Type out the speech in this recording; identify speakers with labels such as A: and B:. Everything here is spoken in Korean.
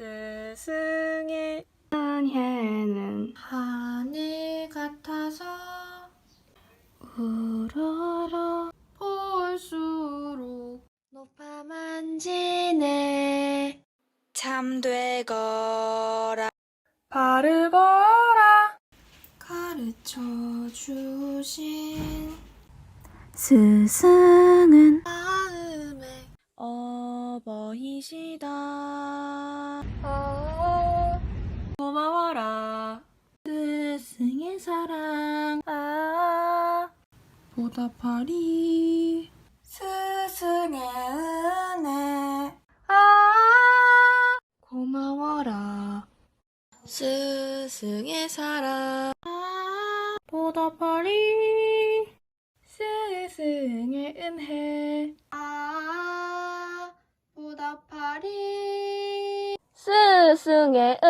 A: 스승의 향해는 하늘 같아서 우러러 볼수록 높아만지네 잠되거라.
B: 바르거라.
A: 가르쳐 주신
B: 스승은
A: 마음에 어버이시다.
B: 사랑. 아. 보답하리.
A: 스승의 은혜.
B: 아. 고마워라.
A: 스승의 사랑.
B: 아. 보답하리. 스승의 은혜.
A: 아. 보답하리.
B: 스승의